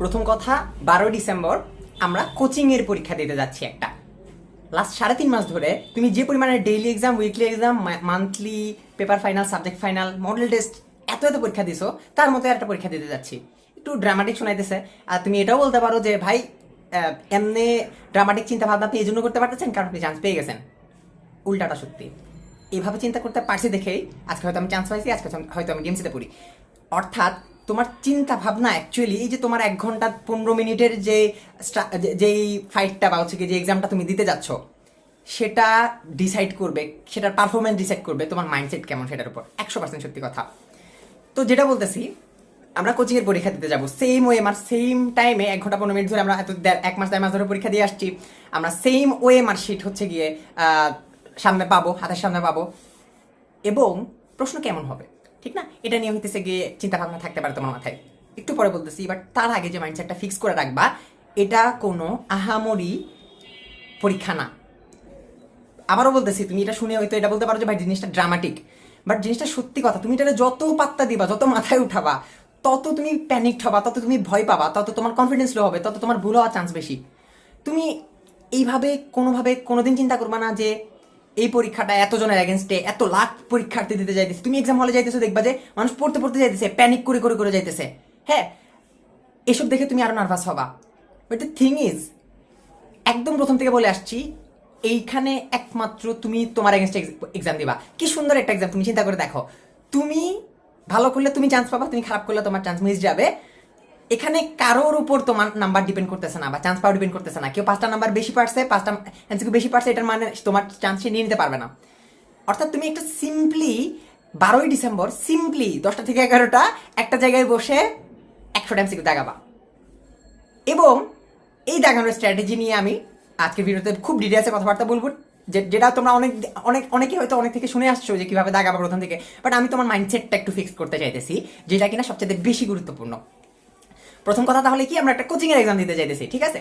প্রথম কথা, বারোই ডিসেম্বর আমরা কোচিং এর পরীক্ষা দিতে যাচ্ছি একটা। লাস্ট সাড়ে তিন মাস ধরে তুমি যে পরিমাণে daily exam weekly exam monthly paper final subject final model test এত এত পরীক্ষা দিছো, তার মতো একটা পরীক্ষা দিতে যাচ্ছি। একটু ড্রামাটিক শোনাইতেছে। আর তুমি এটাও বলতে পারো যে, ভাই এমনি ড্রামাটিক চিন্তা ভাবনা আপনি এই জন্য করতে পারতেছেন, কারণ আপনি চান্স পেয়ে গেছেন। উল্টাটা সত্যি। এইভাবে চিন্তা করতে পারছি দেখেই, আজকে হয়তো আমি চান্স পাইছি, আজকে হয়তো আমি গেমসিতে পড়ি। অর্থাৎ তোমার চিন্তা ভাবনা অ্যাকচুয়ালি এই যে তোমার এক ঘণ্টা পনেরো মিনিটের যে যেই ফাইটটা বা হচ্ছে কি যে এক্সামটা তুমি দিতে যাচ্ছ, সেটা ডিসাইড করবে, সেটার পারফরমেন্স ডিসাইড করবে তোমার মাইন্ডসেট কেমন সেটার উপর। একশো পার্সেন্ট সত্যি কথা। তো যেটা বলতেছি, আমরা কোচিং এর পরীক্ষা দিতে যাব। সেম ওয়ে মার সেম টাইমে এক ঘণ্টা পনেরো মিনিট ধরে আমরা এত এক মাস, দেড় মাস ধরে পরীক্ষা দিয়ে আসছি। আমরা সেম ওয়ে মার্কশিট হচ্ছে গিয়ে সামনে পাবো, হাতের সামনে পাবো। এবং প্রশ্ন কেমন হবে? ঠিক না? এটা নিয়ে হইতেছে গিয়ে চিন্তা ভাবনা থাকতে পারে তোমার মাথায়। একটু পরে বলতেছি বাট তার আগে যে মাইন্ডসেটটা ফিক্স করে রাখবা, এটা কোনো আহামরি পরীক্ষা না। আবারও বলতেছি, তুমি এটা শুনে হয়তো এটা বলতে পারো যে, ভাই, জিনিসটা ড্রামাটিক বাট জিনিসটা সত্যি কথা, তুমি এটা যত পাত্তা দিবা, যত মাথায় উঠাবা, তত তুমি প্যানিক হবা, তত তুমি ভয় পাবা, তত তোমার কনফিডেন্স লো হবে, তত তোমার ভুল হওয়ার চান্স বেশি। তুমি এইভাবে কোনোভাবে কোনোদিন চিন্তা করবা না যে এই পরীক্ষাটা এতজনের এগেনস্টে এত লাখ পরীক্ষার্থী দিতে যাইতেছে। তুমি এক্সাম হলে যাইতেছো, দেখবা যে মানুষ পড়তে পড়তে যাইতেছে প্যানিক করে করে করে যাইতেছে। হ্যাঁ এসব দেখে তুমি আরও নার্ভাস হবা। বাট দ্য থিং ইজ একদম প্রথম থেকে বলে আসছি, এইখানে একমাত্র তুমি তোমার এগেনস্টে এক্সাম দিবা। কি সুন্দর একটা এক্সাম তুমি চিন্তা করে দেখো। তুমি ভালো করলে তুমি চান্স পাবা, তুমি খারাপ করলে তোমার চান্স মিস যাবে। এখানে কারোর উপর তোমার নাম্বার ডিপেন্ড করতেছে না বা চান্স পাওয়া ডিপেন্ড করতেছে না। কেউ পাঁচটা নাম্বার বেশি পারছে, পাঁচটা অ্যান্সার বেশি পারছে, এটার মানে তোমার চান্স সে নিয়ে নিতে পারবে না। অর্থাৎ তুমি একটা সিম্পলি বারোই ডিসেম্বর সিম্পলি দশটা থেকে এগারোটা একটা জায়গায় বসে একশো টাইম সিকিউ দাগাবা এবং এই দাগানোর স্ট্র্যাটেজি নিয়ে আমি আজকের ভিডিওতে খুব ডিটেলসে কথাবার্তা বলব যেটা তোমরা অনেক অনেক অনেকে হয়তো অনেক থেকে শুনে আসছো যে কীভাবে দাগাবা প্রথম থেকে। বাট আমি তোমার মাইন্ডসেটটা একটু ফিক্স করতে চাইতেছি, যেটা কিনা সবচেয়ে বেশি গুরুত্বপূর্ণ। প্রথম কথা তাহলে কি, আমরা একটা কোচিং এর এক্সাম দিতে চাইতেছি ঠিক আছে?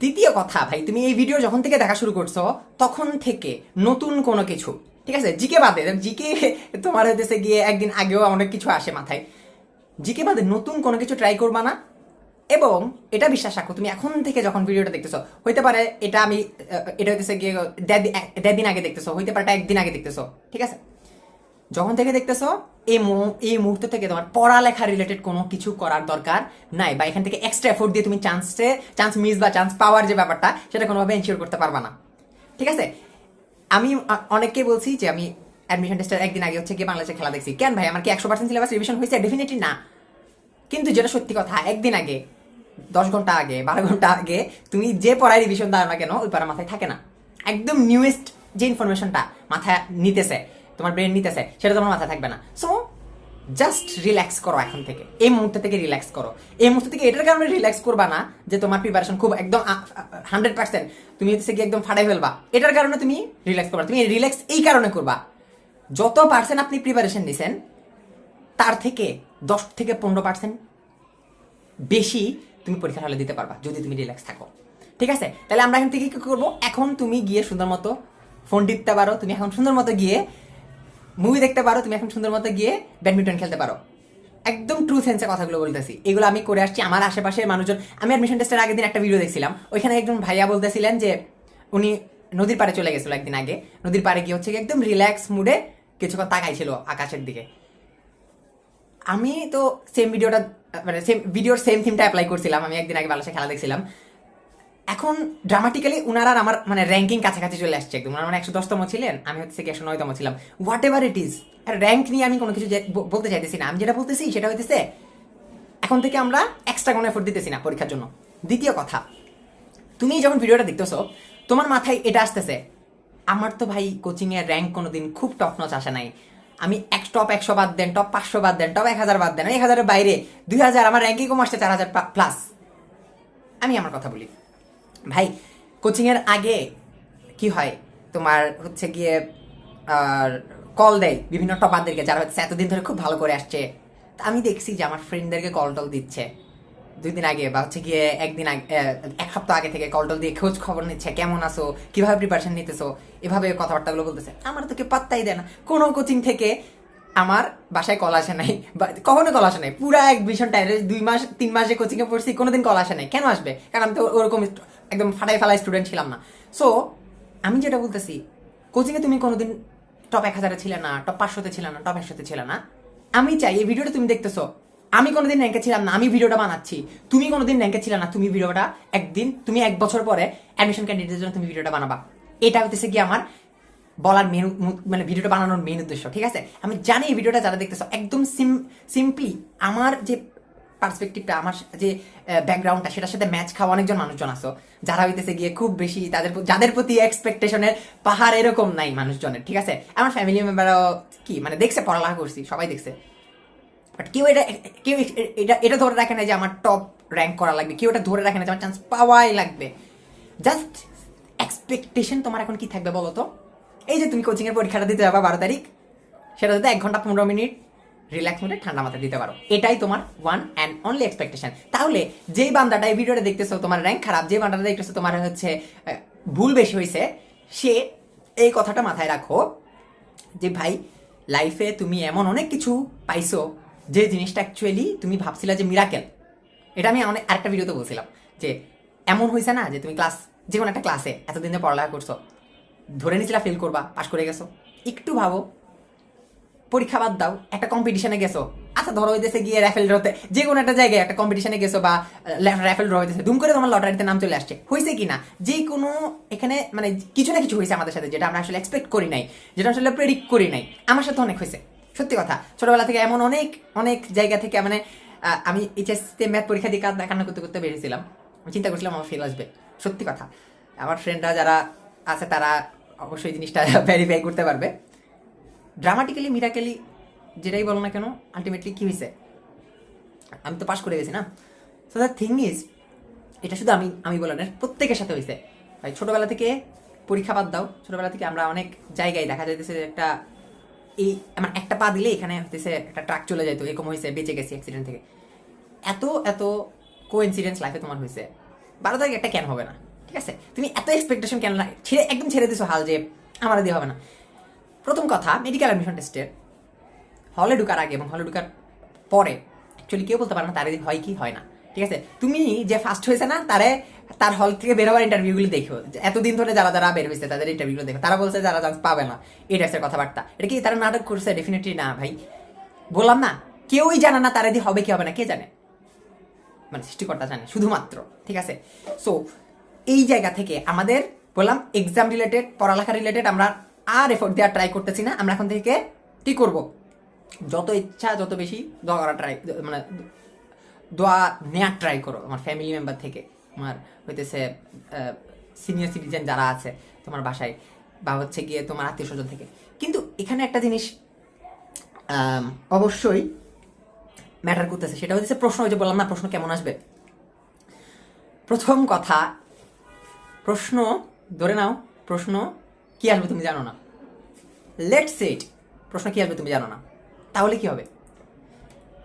দ্বিতীয় কথা, ভাই, তুমি এই ভিডিও যখন থেকে দেখা শুরু করছ, তখন থেকে নতুন কোনো কিছু, ঠিক আছে? জিকে বাদে জিকে তোমার হইতেছে গিয়ে একদিন আগেও অনেক কিছু আসে মাথায়। জিকে বাদে নতুন কোনো কিছু ট্রাই করবা না। এবং এটা বিশ্বাস রাখো, তুমি এখন থেকে যখন ভিডিওটা দেখতেছো, হইতে পারে এটা আমি এটা হইতেছে গিয়ে দেড় দিন আগে দেখতেছো, হইতে পারে এটা একদিন আগে দেখতেছো, ঠিক আছে? যখন থেকে দেখতেছো, এই এই মুহূর্ত থেকে তোমার পড়ালেখা রিলেটেড কোনো কিছু করার দরকার নাই বা এখান থেকে এক্সট্রা এফোর্ট দিয়ে তুমি চান্সে চান্স মিস বা চান্স পাওয়ার যে ব্যাপারটা, সেটা কোনোভাবে এনশিওর করতে পারবা না। ঠিক আছে? আমি অনেককে বলছি যে আমি অ্যাডমিশন টেস্টের একদিন আগে হচ্ছে গিয়ে বাংলাদেশে খেলা দেখছি। কেন ভাই? আমার কি একশো পার্সেন্ট সিলেবাস রিভিশন হয়েছে? ডেফিনেটলি না। কিন্তু যেটা সত্যি কথা, একদিন আগে, দশ ঘণ্টা আগে, বারো ঘণ্টা আগে, তুমি যে পড়ায় রিভিশন দাও না কেন, ওই পড়া মাথায় থাকে না। একদম নিউয়েস্ট যে ইনফরমেশনটা মাথায় নিতেছে। তোমার ব্রেন নিতেছে, সেটা তোমার মাথায় থাকবে না। সো জাস্ট রিল্যাক্স করো এখন থেকে। এই মুহূর্ত থেকে রিল্যাক্স করো। এই মুহূর্ত থেকে এটার কারণে রিল্যাক্স করবা না যে তোমার প্রিপারেশন খুব একদম হান্ড্রেড পার্সেন্ট তুমি হচ্ছে গিয়ে একদম ফাটাই ফেলবা। এটার কারণে তুমি রিল্যাক্স করবা তুমি রিল্যাক্স এই কারণে করবা। যত পার্সেন্ট আপনি প্রিপারেশন নিছেন, তার থেকে দশ থেকে পনেরো পার্সেন্ট বেশি তুমি পরীক্ষার হলে দিতে পারবা, যদি তুমি রিল্যাক্স থাকো। ঠিক আছে? তাহলে আমরা এখান থেকে কি করব? এখন তুমি গিয়ে সুন্দর মতো ফোন টিপতে পারো। তুমি এখন সুন্দর মতো গিয়ে মুভি দেখতে পারো, তুমি এখন সুন্দর মতো গিয়ে ব্যাডমিন্টন খেলতে পারো। একদম ট্রু সেন্সে কথাগুলো বলতেছি। এগুলো আমি করে আসছি আমার আশেপাশের মানুষজন। আমি অ্যাডমিশন টেস্টের আগের দিন একটা ভিডিও দেখছিলাম। ওইখানে একজন ভাইয়া বলতেছিলেন যে, উনি নদীর পাড়ে চলে গেছিল একদিন আগে। নদীর পাড়ে গিয়ে হচ্ছে একদম রিল্যাক্স মুডে কিছুক্ষণ তাকাইছিল আকাশের দিকে। আমি তো সেম ভিডিওটা মানে সেম ভিডিওর সেম থিমটা অ্যাপ্লাই করছিলাম। আমি একদিন আগে বাংলাদেশে খেলা দেখছিলাম। এখন ড্রামাটিক্যালি উনারা আর আমার মানে র্যাঙ্কিং কাছাকাছি চলে আসছে একদম। ওনারা মানে একশো দশতম ছিলেন, আমি হচ্ছে কি একশো নয়তম ছিলাম। হোয়াট এভার ইট ইজ আর র্যাঙ্ক নিয়ে আমি কোনো কিছু বলতে চাইতেছি না। আমি যেটা বলতেছি, সেটা হইতেছে, এখন থেকে আমরা এক্সট্রা কোনো এফোর্ট দিতেছি না পরীক্ষার জন্য। দ্বিতীয় কথা, তুমি যখন ভিডিওটা দেখতেছো, তোমার মাথায় এটা আসতেছে, আমার তো ভাই কোচিং এর র্যাঙ্ক কোনোদিন খুব টপ নচ আসে নাই। আমি এক টপ একশো বাদ দেন টপ পাঁচশো বাদ দেন টপ এক হাজার বাদ দেন এক হাজারের বাইরে দুই হাজার, আমার র্যাঙ্কিং কম আসছে চার হাজার প্লাস আমি আমার কথা বলি। ভাই কোচিং এর আগে কি হয়? তোমার হচ্ছে গিয়ে কল দেয় বিভিন্ন টপারদেরকে যারা হচ্ছে এতদিন ধরে খুব ভালো করে আসছে। তা আমি দেখছি যে আমার ফ্রেন্ডদেরকে কল টল দিচ্ছে। দুই দিন আগে বা হচ্ছে গিয়ে একদিন আগে এক সপ্তাহ আগে থেকে কল টল দিয়ে খোঁজ খবর নিচ্ছে, কেমন আছো? কীভাবে প্রিপারেশন নিতেছো? এভাবে কথাবার্তাগুলো বলতেছে। আমার তো কেউ পাত্তাই দেয় না। কোনো কোচিং থেকে আমার বাসায় কল আসে নাই। বা কখনো কল আসে নাই। পুরা এক ভীষণ টাইম দুই মাস, তিন মাসে কোচিংয়ে পড়ছি, কোনোদিন কল আসে নাই। কেন আসবে? কারণ আমি তো ওরকম একদম ফাটাই ফালাই স্টুডেন্ট ছিলাম না। সো আমি যেটা বলতেছি কোচিংয়ে তুমি কোনোদিন টপ এক হাজারে ছিলে না টপ পাঁচশোতে ছিল না টপ একশোতে ছিল না। আমি চাই, এই ভিডিওটা তুমি দেখতেছো। আমি কোনোদিন র্যাঙ্কে ছিলাম না, আমি ভিডিওটা বানাচ্ছি। তুমি কোনোদিন র্যাঙ্কে ছিল না, তুমি ভিডিওটা একদিন, তুমি এক বছর পরে অ্যাডমিশন ক্যান্ডিডেটের জন্য তুমি ভিডিওটা বানাবা। এটা হতেছে কি আমার বলার মেন মানে ভিডিওটা বানানোর মেন উদ্দেশ্য, ঠিক আছে? আমি জানি এই ভিডিওটা যারা দেখতেছো, একদম সিম সিম্পলি আমার যে পার্সপেক্টিভটা আমার যে ব্যাকগ্রাউন্ডটা সেটার সাথে ম্যাচ খাওয়া অনেকজন মানুষজন আসো যারা হইতেছে গিয়ে খুব বেশি তাদের যাদের প্রতি এক্সপেকটেশনের পাহাড় এরকম নাই মানুষজনের, ঠিক আছে? আমার ফ্যামিলি মেম্বারও কি মানে দেখছে, পড়ালেখা করছি, সবাই দেখছে। বাট কেউ এটা কেউ এটা এটা ধরে রাখে না যে আমার টপ র্যাঙ্ক করা লাগবে। কেউ এটা ধরে রাখে না যে আমার চান্স পাওয়াই লাগবে। জাস্ট এক্সপেকটেশন তোমার এখন কি থাকবে বলো তো? এই যে তুমি কোচিংয়ের পরীক্ষাটা দিতে যাবা বারো তারিখ, সেটা যাতে এক ঘণ্টা পনেরো মিনিট রিল্যাক্স মোডে ঠান্ডা মাথায় দিতে পারো। এটাই তোমার ওয়ান অ্যান্ড অনলি এক্সপেকটেশন তাহলে যেই বান্দাটা এই ভিডিওটা দেখতেছো, তোমার র্যাঙ্ক খারাপ যে বান্দাটা দেখতেছো, তোমার হচ্ছে ভুল বেশি হয়েছে সে এই কথাটা মাথায় রাখো যে, ভাই লাইফে তুমি এমন অনেক কিছু পাইছো যে জিনিসটা অ্যাকচুয়ালি তুমি ভাবছিলা যে মিরাকেল এটা আমি অনেক, আরেকটা ভিডিওতে বলছিলাম যে, এমন হয়েছে না যে তুমি ক্লাস যে কোনো একটা ক্লাসে এতদিন ধরে পড়ালেখা করছ, ধরে নিয়েছিলা ফেল করবা পাশ করে গেছো। একটু ভাবো পরীক্ষা বাদ দাও, একটা কম্পিটিশনে গেছো। আচ্ছা ধরো হইতেছে গিয়ে র্যাফেল ড্রতে যে কোনো একটা জায়গায় একটা কম্পিটিশনে গেছো বা র্যাফেল ড্র হইতেছে দুম করে তোমার লটারিতে নাম চলে আসছে। হয়েছে কি না? যে কোনো এখানে মানে কিছু না কিছু হয়েছে আমাদের সাথে, যেটা আমরা আসলে এক্সপেক্ট করি নাই, যেটা আসলে প্রেডিক্ট করি নাই। আমার সাথে অনেক হয়েছে সত্যি কথা। ছোটবেলা থেকে এমন অনেক অনেক জায়গা থেকে মানে আমি এইচএসতে ম্যাথ পরীক্ষা দিয়ে কান্না কান্না করতে করতে বেরিয়েছিলাম। আমি চিন্তা করছিলাম আমার ফেল আসবে, সত্যি কথা। আমার ফ্রেন্ডরা যারা আছে, তারা অবশ্যই জিনিসটা ভেরিফাই করতে পারবে। ড্রামাটিক্যালি মিরাকেলি যেটাই বলো না কেন আলটিমেটলি কি হয়েছে আমি তো পাশ করে গেছি না? সো দ্য থিং ইজ এটা শুধু আমি আমি বলে না প্রত্যেকের সাথে হয়েছে ভাই, ছোটবেলা থেকে পরীক্ষা বাদ দাও, ছোটবেলা থেকে আমরা অনেক জায়গায় দেখা যাইতেছে একটা এই আমার একটা পা দিলে এখানে হতেছে একটা ট্রাক চলে যাইতো, এরকম হয়েছে বেঁচে গেছি অ্যাক্সিডেন্ট থেকে। এত এত কো ইনসিডেন্স লাইফে তোমার হয়েছে বারো তারিখ একটা কেন হবে না, ঠিক আছে? তুমি এত এক্সপেকটেশন কেন না ছেড়ে, একদম ছেড়ে দিছো হাল যে, আমার দিয়ে হবে না। প্রথম কথা মেডিকেল অ্যাডমিশন টেস্টের হলে ঢুকার আগে এবং হলে ঢুকার পরে অ্যাকচুয়ালি কেউ বলতে পারে না তার হয় কি, হয় না। ঠিক আছে? তুমি যে ফার্স্ট হয়েছে না, তারে তার হল থেকে বের হওয়ার ইন্টারভিউগুলো দেখো। এতদিন ধরে যারা যারা বের হয়েছে, তাদের ইন্টারভিউগুলো দেখো। তারা বলছে যারা চান্স পাবে না। এই টাইপের কথাবার্তা। এটা কি তারা নাটক করছে? ডেফিনেটলি না, ভাই। বললাম না, কেউই জানে না তারা দিয়ে হবে কি হবে না, কে জানে? মানে সৃষ্টিকর্তা জানে, শুধুমাত্র। ঠিক আছে? সো এই জায়গা থেকে আমাদের বললাম এক্সাম রিলেটেড পড়ালেখা রিলেটেড আমরা আর এফোর্ট দেওয়ার ট্রাই করতেছি না। আমরা এখন থেকে কি করব? যত ইচ্ছা, যত বেশি দোয়া করা ট্রাই মানে দোয়া নেওয়ার ট্রাই করো আমার ফ্যামিলি মেম্বার থেকে। আমার হইতেছে সিনিয়র সিটিজেন যারা আছে, তোমার বাসায় বা হচ্ছে গিয়ে তোমার আত্মীয় স্বজন থেকে। কিন্তু এখানে একটা জিনিস অবশ্যই ম্যাটার করতেছে। সেটা হচ্ছে প্রশ্ন, ওই যে বললাম না, প্রশ্ন কেমন আসবে? প্রথম কথা, প্রশ্ন, ধরে নাও, প্রশ্ন কি আসবে তুমি জানো না। লেট সেট প্রশ্ন কি আসবে তুমি জানো না। তাহলে কি হবে?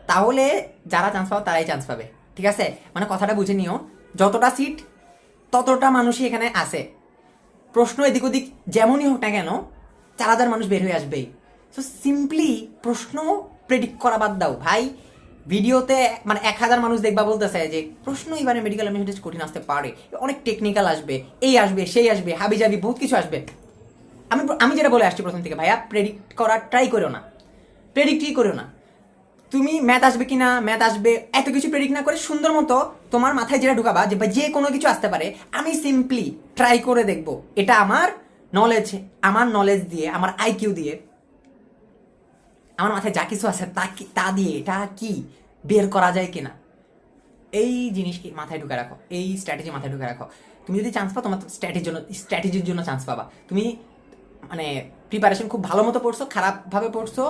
তাহলে যারা চান্স পাবে তারাই চান্স পাবে, ঠিক আছে? মানে কথাটা বুঝে নিও, যতটা সিট ততটা মানুষই এখানে আছে। প্রশ্ন এদিক ওদিক যেমনই হোক না কেন, চার হাজার মানুষ বের হয়ে আসবেই। সো সিম্পলি প্রশ্ন প্রেডিক্ট করা বাদ দাও। ভাই, ভিডিওতে মানে এক হাজার মানুষ দেখবা বলতেছে যে, প্রশ্ন এবারে মেডিকেল অ্যাডমিশন কঠিন আসতে পারে। অনেক টেকনিক্যাল আসবে, এই আসবে, সেই আসবে হাবি জাবি বহুত কিছু আসবে। আমি আমি যেটা বলে আসছি প্রথম থেকে, ভাইয়া প্রেডিক্ট করার ট্রাই করো না। প্রেডিক্টই করো না। তুমি ম্যাথ আসবে কি না ম্যাথ আসবে, এত কিছু প্রেডিক্ট না করে সুন্দর মতো তোমার মাথায় যেটা ঢুকাবা যে যে কোনো কিছু আসতে পারে, আমি সিম্পলি ট্রাই করে দেখব। এটা আমার নলেজ আমার নলেজ দিয়ে, আমার আইকিউ দিয়ে। আমার মাথায় যা কিছু আছে তা কি তা দিয়ে এটা কি বের করা যায় কিনা। এই জিনিস মাথায় ঢুকে রাখো, এই স্ট্র্যাটেজি মাথায় ঢুকে রাখো। তুমি যদি চান্স পাও, তোমার স্ট্র্যাটেজির জন্য স্ট্র্যাটেজির জন্য চান্স পাবা। তুমি মানে প্রিপারেশন খুব ভালো মতো পড়ছো, খারাপভাবে পড়ছো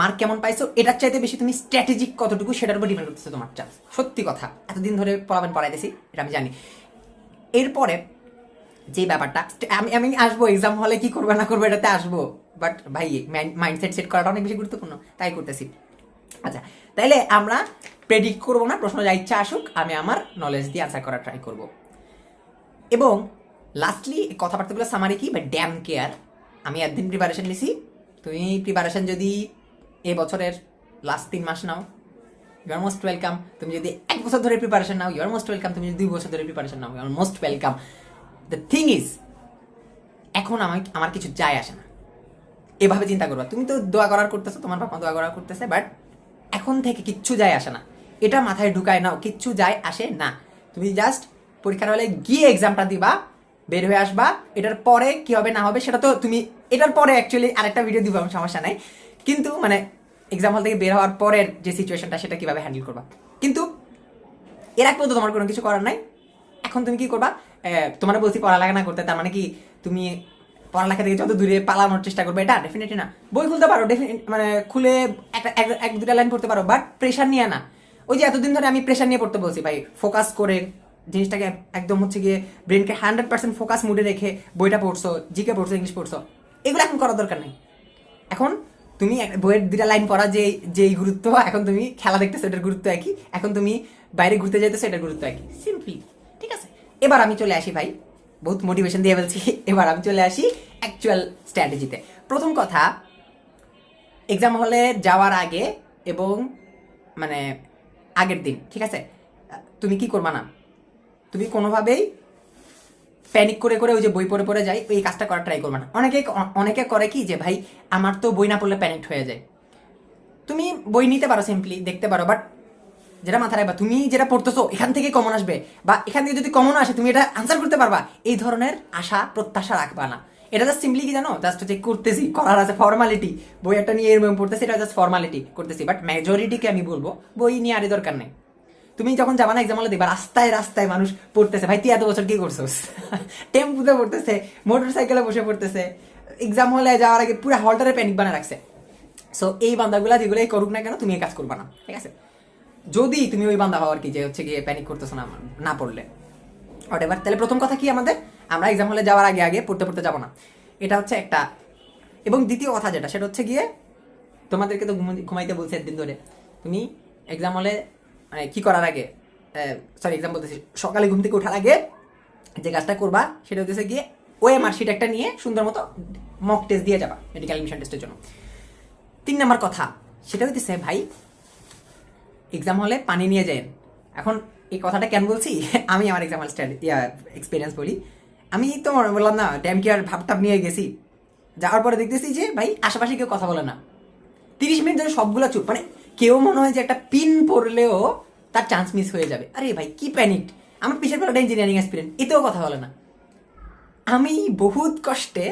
মার্ক কেমন পাইছো, এটার চাইতে বেশি তুমি স্ট্র্যাটেজিক কতটুকু সেটার উপর ডিপেন্ড করতেছে তোমার চান্স সত্যি কথা, এতদিন ধরে পড়াবেন, পড়াইতেছি, এটা আমি জানি। এরপরে যে ব্যাপারটা, আমি আমি আসব এক্সাম হলে কি করবে, না করবে, এটাতে আসব। বাট ভাই মাইন্ডসেট সেট করাটা অনেক বেশি গুরুত্বপূর্ণ, তাই করতেছি। আচ্ছা তাইলে আমরা প্রেডিক্ট করব না, প্রশ্ন যা ইচ্ছা আসুক, আমি আমার নলেজ দিয়ে আনসার করার ট্রাই করব। এবং লাস্টলি কথাবার্তাগুলো সামারি কি? বা ড্যাম কেয়ার আমি একদিন প্রিপারেশন নিছি। তুমি প্রিপারেশন যদি এই বছরের লাস্ট তিন মাস নাও ইউ মোস্ট ওয়েলকাম তুমি যদি এক বছর ধরে preparation now you most welcome তুমি যদি দুই বছর ধরে preparation now you most welcome the thing is এখন আমার আমার কিছু যায় আসে না। এভাবে চিন্তা করবা। তুমি তো দোয়া করার করতেছো, তোমার বাবা দোয়া করার করতেছে বাট এখন থেকে কিচ্ছু যায় আসে না। এটা মাথায় ঢুকায় নাও, কিচ্ছু যায় আসে না। তুমি জাস্ট পরীক্ষার হলে গিয়ে এক্সামটা দিবা, বের হয়ে আসবা, এটার পরে কি হবে না হবে সেটা তো তুমি এটার পরে অ্যাকচুয়ালি আরেকটা ভিডিও দিব সমস্যা নাই। কিন্তু মানে এক্সাম হল থেকে বের হওয়ার পরের যে সিচুয়েশনটা সেটা কীভাবে হ্যান্ডেল করবা? কিন্তু এর এক পর্যন্ত তোমার কোনো কিছু করার নাই। এখন তুমি কি করবা? তোমার বলছি পড়ালেখা না করতে, তার মানে কি তুমি পড়ালেখা থেকে যত দূরে পালানোর চেষ্টা করবে, এটা ডেফিনেটলি না। বই খুলতে পারো মানে খুলে একটা, এক- এক, দুটা লাইন পড়তে পারো বাট প্রেশার নিয়ে না। ওই যে এতদিন ধরে আমি প্রেশার নিয়ে পড়তে বলছি, ভাই ফোকাস করে জিনিসটাকে একদম হচ্ছে গিয়ে ব্রেনকে হান্ড্রেড পার্সেন্ট ফোকাস মুডে রেখে বইটা পড়ছো জিকে পড়ছো ইংলিশ পড়ছো। এগুলো এখন করার দরকার নেই। এখন তুমি বইয়ের দুটা লাইন পড়া যে, যেই গুরুত্ব, এখন তুমি খেলা দেখতেছো এটার গুরুত্ব একই, এখন তুমি বাইরে ঘুরতে যেতেছো এটার গুরুত্ব একই। সিম্পলি ঠিক আছে? এবার আমি চলে আসি ভাই, বহুত মোটিভেশন দিয়ে বলছি এবার আমি চলে আসি অ্যাকচুয়াল স্ট্র্যাটেজিতে প্রথম কথা এক্সাম হলে যাওয়ার আগে এবং মানে আগের দিন, ঠিক আছে? তুমি কি করবা না? তুমি কোনোভাবেই প্যানিক করে করে ওই যে বই পড়ে পড়ে যাই ওই কাজটা করার ট্রাই করবে না। অনেকে অনেকে করে কি যে, ভাই, আমার তো বই না পড়লে প্যানিক হয়ে যায়। তুমি বই নিতে পারো সিম্পলি দেখতে পারো বাট যেটা মাথায় রাখবা, তুমি যেটা পড়তেছো, এখান থেকে কমন আসবে। বা এখান থেকে যদি কমন আসে, তুমি এটা আনসার করতে পারবা। এই ধরনের আশা, প্রত্যাশা রাখবা না। এটা জাস্ট সিম্পলি কি জানো? জাস্ট হচ্ছে করতেছি, করার আছে ফর্মালিটি বই একটা নিয়ে এরকম পড়তেছি, এটা জাস্ট ফর্মালিটি করতেছি। বাট মেজরিটিকে আমি বলব, বই নিয়ে আরে দরকার নেই। তুমি যখন যাবা না এক্সাম হলে দেখবা রাস্তায় রাস্তায় মানুষ পড়তেছে। ভাই, তুই এত বছর কি করছোস? টেম্পুতে পড়তেছে মোটর সাইকেলে বসে পড়তেছে। এক্সাম হলে যাওয়ার আগে পুরো হলটারে প্যানিক বানায় রাখছে। সো এই বান্দাগুলা যেগুলোই করুক না কেন, তুমি এই কাজ করবা না, ঠিক আছে? যদি তুমি ওই বান্দা হওয়ার কি, যে হচ্ছে গিয়ে প্যানিক করতেছো না না পড়লে। হোয়াট তাহলে প্রথম কথা কি আমাদের? আমরা এক্সাম হলে যাওয়ার আগে আগে পড়তে পড়তে যাব না। এটা হচ্ছে একটা। এবং দ্বিতীয় কথা যেটা, সেটা হচ্ছে গিয়ে তোমাদেরকে তো ঘুমাইতে বলছে একদিন ধরে। তুমি এক্সাম হলে কি করার আগে সরি এক্সাম বলতেছি, সকালে ঘুম থেকে ওঠার আগে যে কাজটা করবা, সেটা হচ্ছে গিয়ে ওয়ে মার্কশিট একটা নিয়ে সুন্দর মতো মক টেস্ট দিয়ে যাবা মেডিকেল এডমিশন টেস্টের জন্য। তিন নম্বর কথা, সেটা হইতেছে, ভাই এক্সাম হলে পানি নিয়ে যাই এখন এই কথাটা কেন বলছি? আমি আমার এক্সাম হল এক্সপিরিয়েন্স বলি আমি তো বললাম না ড্যাম কেয়ার ভাবটাপ নিয়ে গেছি। যাওয়ার পরে দেখতেছি যে, ভাই, আশেপাশে কেউ কথা বলে না। তিরিশ মিনিট ধরে সবগুলো চুপ মানে কেউ মনে হয় যে একটা পিন পড়লেও তার চান্স মিস হয়ে যাবে। আরে ভাই, কি প্যানিক আমার পিছের বেলাটা ইঞ্জিনিয়ারিং এক্সপিরিয়েন্স এতেও কথা বলে না। আমি বহুত কষ্টে,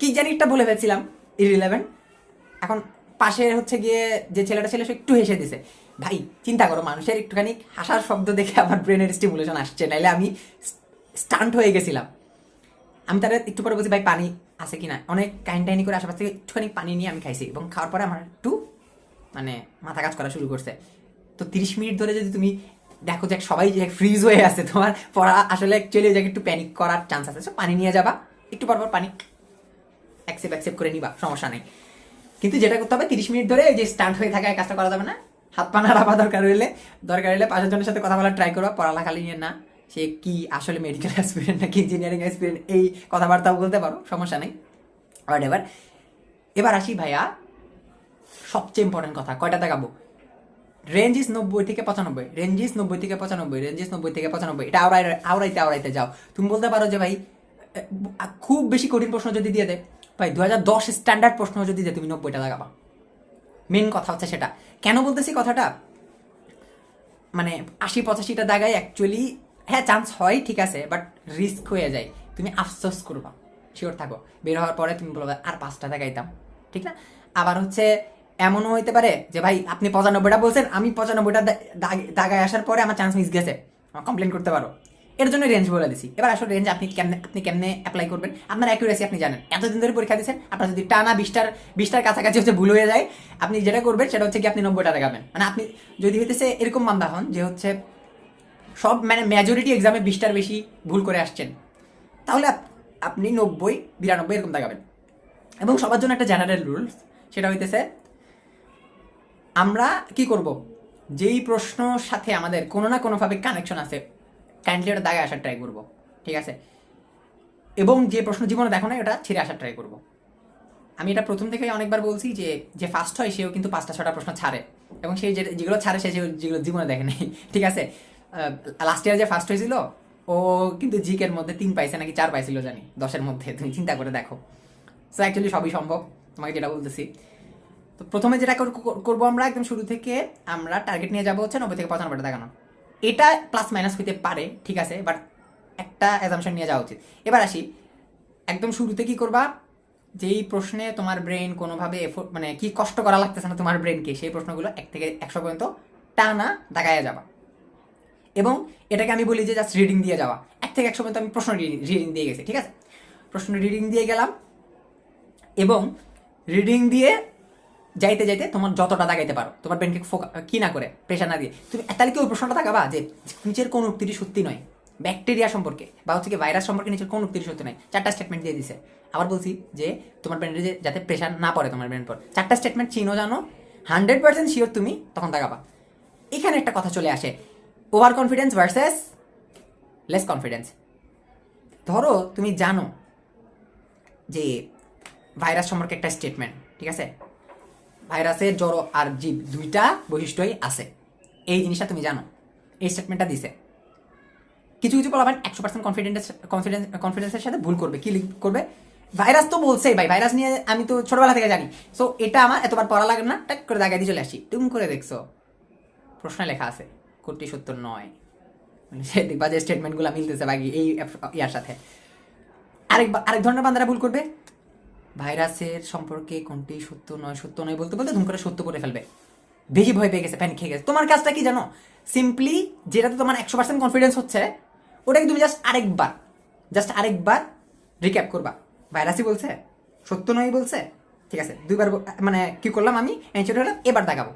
কি জানি একটা বলে ফেলছিলাম ইরিলেভেন্ট এখন পাশে হচ্ছে গিয়ে যে ছেলেটা ছিল, সে একটু হেসে দিছে। ভাই, চিন্তা করো, মানুষের একটুখানি হাসার শব্দ দেখে আমার ব্রেনের স্টিমুলেশন আসছে, নাইলে আমি স্টান্ট হয়ে গেছিলাম। আমি তারা একটু পরে বলছি, ভাই, পানি আছে কিনা? অনেক কাহিনী টাইনি করে আশেপাশ থেকে একটুখানি পানি নিয়ে আমি খাইছি এবং খাওয়ার পরে আমার একটু মানে মাথা কাজ করা শুরু করছে। তো তিরিশ মিনিট ধরে যদি তুমি দেখো যে সবাই যে ফ্রিজ হয়ে আছে, তোমার পড়া আসলে অ্যাকচুয়ালি ওই একটু প্যানিক করার চান্স আছে। পানি নিয়ে যাবা, একটু পর পর পানি অ্যাকসেপ্ট অ্যাকসেপ্ট করে নিবা, সমস্যা নেই। কিন্তু যেটা করতে হবে, তিরিশ মিনিট ধরে যে স্টান্ট হয়ে থাকা কাজটা করা যাবে না। হাত পা নাড়াবা দরকার হইলে, দরকার হলে পাঁচজন জনের সাথে কথা বলার ট্রাই করবা, পড়ালেখা নিয়ে না। সে কি আসলে মেডিকেল অ্যাসপিরেন্ট নাকি ইঞ্জিনিয়ারিং অ্যাসপিরেন্ট এই কথাবার্তা বলতে পারো, সমস্যা নেই। এবার এবার আসি ভাইয়া সবচেয়ে ইম্পর্টেন্ট কথা। কয়টা দেখাবো? রেঞ্জ ইস নব্বই থেকে পঁচানব্বই। রেঞ্জ ইস নব্বই থেকে পঁচানব্বই। রেঞ্জ ইস নব্বই থেকে পঁচানব্বই। এটা আওড়াই আওড়াইতে আওড়াইতে যাও। তুমি বলতে পারো যে ভাই খুব বেশি কঠিন প্রশ্ন যদি দিয়ে দেয়, ভাই দু হাজার দশ স্ট্যান্ডার্ড প্রশ্ন যদি দেয় তুমি নব্বইটা লাগাবা। মেন কথা হচ্ছে সেটা। কেন বলতেছি কথাটা? মানে আশি পঁচাশিটা দাগায় অ্যাকচুয়ালি হ্যাঁ চান্স হয়, ঠিক আছে বাট রিস্ক হয়ে যায়। তুমি আফসোস করবা। শিওর থাকো। বের হওয়ার পরে তুমি বলবে, আর পাঁচটা দাগাইতাম ঠিক না? আবার হচ্ছে এমনও হইতে পারে যে, ভাই, আপনি পঁচানব্বইটা বলছেন, আমি পঁচানব্বইটা দাগায় আসার পরে আমার চান্স মিস গেছে। কমপ্লেন করতে পারো। এর জন্য রেঞ্জ বলে দিছি। এবার আসলে রেঞ্জ আপনি কেমনে আপনি কেমনে অ্যাপ্লাই করবেন? আপনার অ্যাকুরেসি আপনি জানেন। এতদিন ধরে পরীক্ষা দিচ্ছেন আপনার যদি টানা বিশটার বিশটার কাছাকাছি হচ্ছে ভুল হয়ে যায়, আপনি যেটা করবেন সেটা হচ্ছে কি আপনি নব্বইটা দেখাবেন। মানে আপনি যদি হইতেছে এরকম মান্দা হন যে হচ্ছে সব মানে মেজরিটি এক্সামে বিশটার বেশি ভুল করে আসছেন, তাহলে আপনি নব্বই, বিরানব্বই এরকম দেখাবেন। এবং সবার জন্য একটা জেনারেল রুলস সেটা হইতেছে আমরা কি করব? যেই প্রশ্নর সাথে আমাদের কোনো না কোনোভাবে কানেকশন আছে কাইন্ডলি ওটা দাগে আসার ট্রাই করব, ঠিক আছে? এবং যে প্রশ্ন জীবনে দেখো না ওটা ছেড়ে আসার ট্রাই করব। আমি এটা প্রথম থেকে অনেকবার বলছি যে যে ফার্স্ট হয়, সেও কিন্তু পাঁচটা ছটা প্রশ্ন ছাড়ে। এবং সেই যে- যেগুলো ছাড়ে, সে যেগুলো জীবনে দেখে নাই, ঠিক আছে? লাস্ট ইয়ার যে ফার্স্ট হয়েছিল, ও কিন্তু জিকের মধ্যে তিন পাইছে নাকি চার পাইছিল জানি, দশের মধ্যে, তুমি চিন্তা করে দেখো। সো অ্যাকচুয়ালি সবই সম্ভব, তোমাকে যেটা বলতেছি। তো প্রথমে যেটা কর- কর- করব আমরা, একদম শুরু থেকে আমরা টার্গেট নিয়ে যাব হচ্ছে নব্বই থেকে পঁচানব্বইটা দেখানো। এটা প্লাস মাইনাস হইতে পারে, ঠিক আছে বাট একটা অ্যাজামশন নিয়ে যাওয়া উচিত। এবার আসি, একদম শুরুতে কি করবা? যেই প্রশ্নে তোমার ব্রেন কোনোভাবে এফোর্ট মানে কি কষ্ট করা লাগতেছে না তোমার ব্রেনকে সেই প্রশ্নগুলো এক থেকে একশো পর্যন্ত টানা দাগায়া যাবা। এবং এটাকে আমি বলি যে জাস্ট রিডিং দিয়ে যাওয়া। এক থেকে একশো পর্যন্ত আমি প্রশ্ন রিডিং দিয়ে গেছি, ঠিক আছে? প্রশ্ন রিডিং দিয়ে গেলাম। এবং রিডিং দিয়ে যাইতে যাইতে তোমার যতটা দাগাইতে পারো, তোমার ব্রেনকে কি না করে প্রেশার না দিয়ে। তুমি তাহলে কি ওই প্রশ্নটা দাগাবা যে নিচের কোন উক্তিটি সত্যি নয় ব্যাকটেরিয়া সম্পর্কে, বা হচ্ছে কি ভাইরাস সম্পর্কে নিচের কোন উক্তিটি সত্যি নয়, চারটা স্টেটমেন্ট দিয়ে দিছে। আবার বলছি যে তোমার ব্রেনের যাতে প্রেশার না পড়ে তোমার ব্রেন পর। চারটা স্টেটমেন্ট চিনো, জানো? হান্ড্রেড পার্সেন্ট শিওর তুমি, তখন দাগাবা এখানে একটা কথা চলে আসে over confidence versus less confidence ধরো তুমি জানো যে ভাইরাস সম্পর্কে একটা স্টেটমেন্ট ঠিক আছে? ভাইরাসের জড় আর জীব দুইটা বৈশিষ্ট্যই আছে। এই জিনিসটা তুমি জানো। এই স্টেটমেন্টটা দিছে। কিছু কিছু বলা একশো পার্সেন্ট কনফিডেন্স কনফিডেন্স কনফিডেন্সের সাথে ভুল করবে। কি করবে? ভাইরাস তো বলছেই ভাই, ভাইরাস নিয়ে আমি তো ছোটবেলা থেকে জানি। সো এটা আমার এতবার পড়া লাগে না টাক করে দাগাই দিয়ে চলে আসি। টুম করে দেখছ। প্রশ্নে লেখা আছে কোনটি সত্য নয়। মানে সে দেখবা যে স্টেটমেন্টগুলো মিলতেছে বাকি এই ইয়ার সাথে। আরেক আরেক ধরনের বান্দারা ভুল করবে। ভাইরাসের সম্পর্কে কোনটি সত্য নয় সত্য নয় বলতে বলতে ধুম করে সত্য করে ফেলবে। বেশি ভয় পেয়ে গেছে প্যানিক খেয়ে গেছে। তোমার কাজটা কি জানো? সিম্পলি যেটাতে তোমার একশো পার্সেন্ট কনফিডেন্স হচ্ছে, ওটাকে তুমি জাস্ট আরেকবার জাস্ট আরেকবার রিক্যাপ করবা। ভাইরাসই বলছে, সত্য নয় বলছে, ঠিক আছে, দুইবার মানে কি করলাম আমি অ্যান্সার হলাম এবার দেখাবো।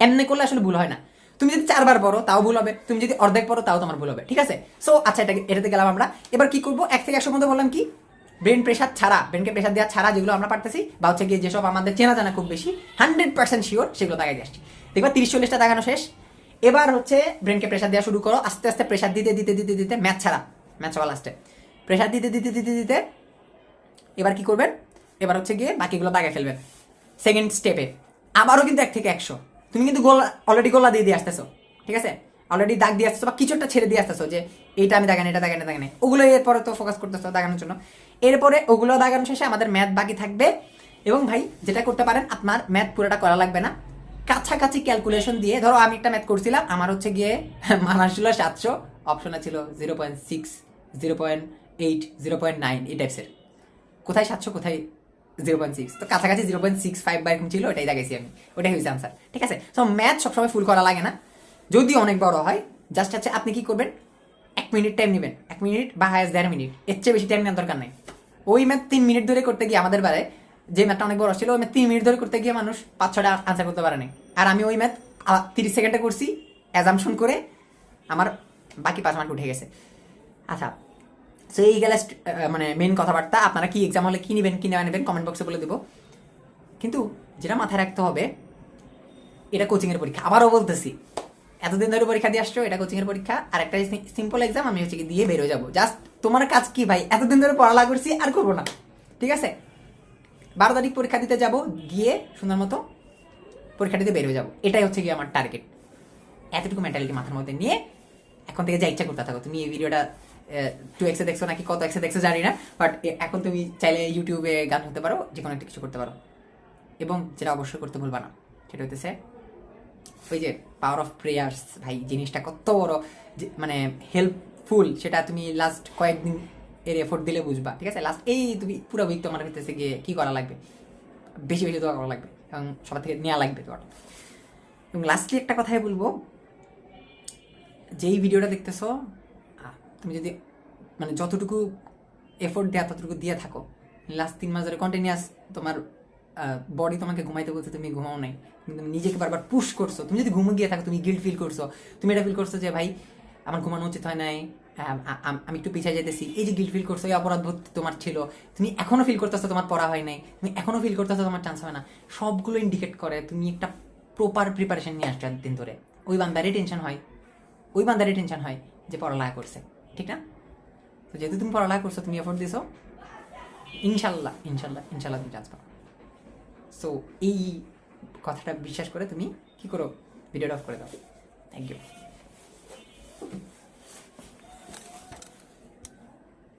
এমনি করলে আসলে ভুল হয় না। তুমি যদি চারবার পড়ো, তাও ভুল হবে। তুমি যদি অর্ধেক পড়ো, তাও তোমার ভুল হবে, ঠিক আছে? সো আচ্ছা এটা এটাতে গেলাম আমরা। এবার কি করব? এক থেকে একশো মধ্যে বললাম কি? ব্রেন প্রেশার ছাড়া, ব্রেনকে প্রেশার দেওয়া ছাড়া যেগুলো আমরা পারতেছি, বা হচ্ছে গিয়ে যেসব আমাদের চেনা জানা খুব বেশি হান্ড্রেড পার্সেন্ট শিওর সেগুলো দাগাই আসছি। দেখবা তিরিশ চল্লিশটা দেখানো শেষ। এবার হচ্ছে ব্রেনকে প্রেশার দেওয়া শুরু করো, আস্তে আস্তে প্রেশার দিতে দিতে দিতে দিতে, ম্যাথ ছাড়া, ম্যাথ সবার লাস্টে প্রেশার দিতে দিতে দিতে দিতে এবার কি করবেন? এবার হচ্ছে গিয়ে বাকিগুলো দাগে ফেলবেন। সেকেন্ড স্টেপে আবারও কিন্তু এক থেকে একশো। তুমি কিন্তু গোল অলরেডি গোলা দিয়ে দিয়ে আসতেছো। ঠিক আছে? অলরেডি দাগ দিয়ে আসতেছো বা কিছু একটা ছেড়ে দিয়ে আসতেছো যে এইটা আমি দাগানি, এটা দাগানি দাগানি। ওগুলো এরপরে তো ফোকাস করতেছো দাগানোর জন্য। এরপরে ওগুলো দাগানো শেষে আমাদের ম্যাথ বাকি থাকবে। এবং ভাই, যেটা করতে পারেন, আপনার ম্যাথ পুরোটা করা লাগবে না। কাছাকাছি ক্যালকুলেশন দিয়ে, ধরো আমি একটা ম্যাথ করছিলাম, আমার হচ্ছে গিয়ে মান আসছিল সাতশো অপশনে ছিল zero point six zero point eight zero point nine এই টাইপসের কোথায় সাতশো, কোথায় জিরো পয়েন্ট সিক্স তো কাছাকাছি জিরো পয়েন্ট সিক্স ফাইভ বা এরকম ছিল ওটাই দেখাইছি আমি। ওটাই হয়েছে আনসার ঠিক আছে? তো ম্যাথ সবসময় ফুল করা লাগে না। যদি অনেক বড় হয় জাস্ট হচ্ছে আপনি কি করবেন? এক মিনিট টাইম নেবেন। এক মিনিট বা হায়াস দেড় মিনিট। এর চেয়ে বেশি টাইম নেওয়ার দরকার নেই। ওই ম্যাথ তিন মিনিট ধরে করতে গিয়ে আমাদের বারে যে ম্যাথটা অনেক বড় ছিল, ওই ম্যাথ তিন মিনিট ধরে করতে গিয়ে মানুষ পাঁচ ছটা আনসার করতে পারেনি আর আমি ওই ম্যাথ তিরিশ সেকেন্ডে করছি অ্যাজামশন করে আমার বাকি পাঁচ মার্ক উঠে গেছে। আচ্ছা সো এই গেলে মানে মেন কথাবার্তা। আপনারা কি এক্সাম হলে কি নেবেন, কি নেওয়া নেবেন কমেন্ট বক্সে বলে দেবো। কিন্তু যেটা মাথায় রাখতে হবে, এটা কোচিংয়ের পরীক্ষা। আবারও বলতেছি এতদিন ধরে পরীক্ষা দিয়ে আসছো, এটা কোচিংয়ের পরীক্ষা। আর একটা সিম্পল এক্সাম আমি হচ্ছে দিয়ে বেরো যাব। জাস্ট তোমার কাজ কি ভাই? এতদিন ধরে পড়ালেখা করছি, আর করব না। ঠিক আছে? বারো তারিখ পরীক্ষা দিতে যাব, গিয়ে সুন্দর মতো পরীক্ষা দিতে বেরো যাব। এটাই হচ্ছে গিয়ে আমার টার্গেট এতটুকু মেন্টালিটি মাথার মধ্যে নিয়ে এখন থেকে যা ইচ্ছা করতে থাকো। তুমি এই ভিডিওটা টু এক্সে দেখছ নাকি, কত এক্সে দেখছ জানি না বাট এখন তুমি চাইলে ইউটিউবে গান হতে পারো যে কোনো একটা কিছু করতে পারো। এবং যেটা অবশ্যই করতে ভুলবা না, সেটা হতেছে ওই যে পাওয়ার অফ প্রেয়ার্স ভাই, জিনিসটা কত বড় মানে হেল্পফুল সেটা তুমি লাস্ট কয়েকদিন এর এফোর্ট দিলে বুঝবা, ঠিক আছে? লাস্ট এই তুমি পুরো উইক তোমার হইতেছে গিয়ে কি করা লাগবে? বেশি বেশি দোয়া করা লাগবে, এবং সবার থেকে নেওয়া লাগবে দোয়াটা। এবং লাস্টলি একটা কথাই বলব, যেই ভিডিওটা দেখতেছো তুমি যদি মানে যতটুকু এফোর্ট দেওয়া ততটুকু দিয়ে থাকো লাস্ট তিন মাস ধরে কন্টিনিউয়াস তোমার বডি তোমাকে ঘুমাইতে বলছে, তুমি ঘুমাও নাই। নিজেকে বারবার পুশ করছ। তুমি যদি ঘুমে গিয়ে থাকো, তুমি গিল্ট ফিল করছ। তুমি এটা ফিল করছ যে, ভাই, আমার ঘুমানো উচিত হয় নাই। আম- একটু পিছিয়ে যেতেছি এই যে গিল্ট ফিল করছ, এই অপরাধ বোধ তোমার ছিল। তুমি এখনও ফিল করতেছো তোমার পড়া হয় নাই। তুমি এখনও ফিল করতেছো তোমার চান্স হয় না। সবগুলো ইন্ডিকেট করে তুমি একটা প্রপার প্রিপারেশন নিয়ে আসছো একদিন ধরে। ওই বান্দারই টেনশন হয়। ওই বান্দারই টেনশন হয় যে পড়ালেখা করছে। ঠিক না? তো যেহেতু তুমি পড়ালেখা করছ, তুমি এফোর্ট দিছো, ইনশাল্লাহ ইনশাল্লাহ ইনশাল্লাহ তুমি চান্স পাও। সো এই কথাটা বিশ্বাস করে তুমি কী করো? ভিডিওটা অফ করে দাও। Thank you